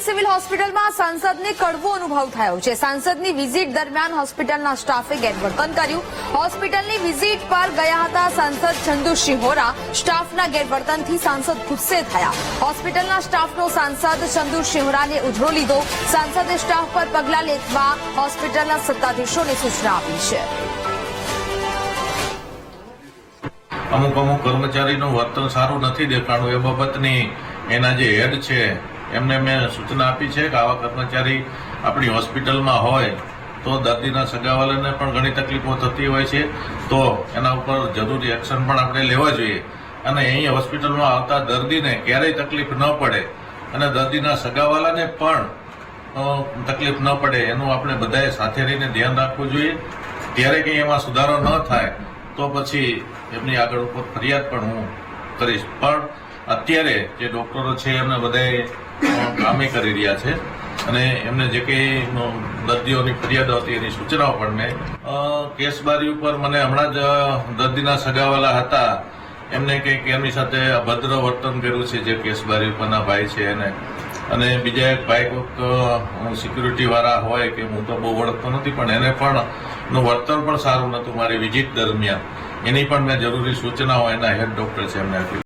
વડોદરાની સિવિલ હોસ્પિટલમાં સાંસદને કડવો અનુભવ થયો છે. સાંસદની વિઝિટ દરમિયાન હોસ્પિટલના સ્ટાફે ગેરવર્તન કર્યું. હોસ્પિટલની વિઝિટ પર ગયા હતા સાંસદ ચંદુસિંહ હોરા સ્ટાફના ગેરવર્તનથી સાંસદ ગુસ્સે થયા. હોસ્પિટલના સ્ટાફનો સાંસદ ચંદુસિંહ હોરાને ઉધરો લીધો. સાંસદે સ્ટાફ પર પગલાં લેવા હોસ્પિટલના સત્તાધીશોને સૂચના આપી છે. અમુક અમુક કર્મચારીનું વર્તન સારું નથી દેખાણું. એ બાબતની એના જે હેડ છે એમને મેં સૂચના આપી છે કે આવા કર્મચારી આપણી હોસ્પિટલમાં હોય તો દર્દીના સગાવાલાને પણ ઘણી તકલીફો થતી હોય છે. તો એના ઉપર જરૂરી એક્શન પણ આપણે લેવા જોઈએ. અને અહીં હોસ્પિટલમાં આવતા દર્દીને ક્યારેય તકલીફ ન પડે અને દર્દીના સગાવાલાને પણ તકલીફ ન પડે એનું આપણે બધાએ સાથે રહીને ધ્યાન રાખવું જોઈએ. ત્યારે કંઈ એમાં સુધારો ન થાય તો પછી એમની આગળ ઉપર ફરિયાદ પણ હું કરીશ. પણ અત્યારે જે ડોક્ટરો છે એમને બધાએ કામે કરી રહ્યા છે. અને એમને જે કંઈ દર્દીઓની ફરિયાદો હતી એની સૂચનાઓ પણ મેં. કેસબારી ઉપર મને હમણાં જ દર્દીના સગાવાલા હતા. એમને કંઈક એમની સાથે અભદ્ર વર્તન કર્યું છે જે કેસબારી ઉપરના ભાઈ છે એને. અને બીજા એક ભાઈ કોઈક સિક્યુરિટીવાળા હોય કે હું તો બહુ ઓળખતો નથી, પણ એને પણ નું વર્તન પણ સારું નહોતું મારી વિઝિટ દરમિયાન. એની પણ મેં જરૂરી સૂચનાઓ એના હેડ ડોક્ટર છે એમને આપી.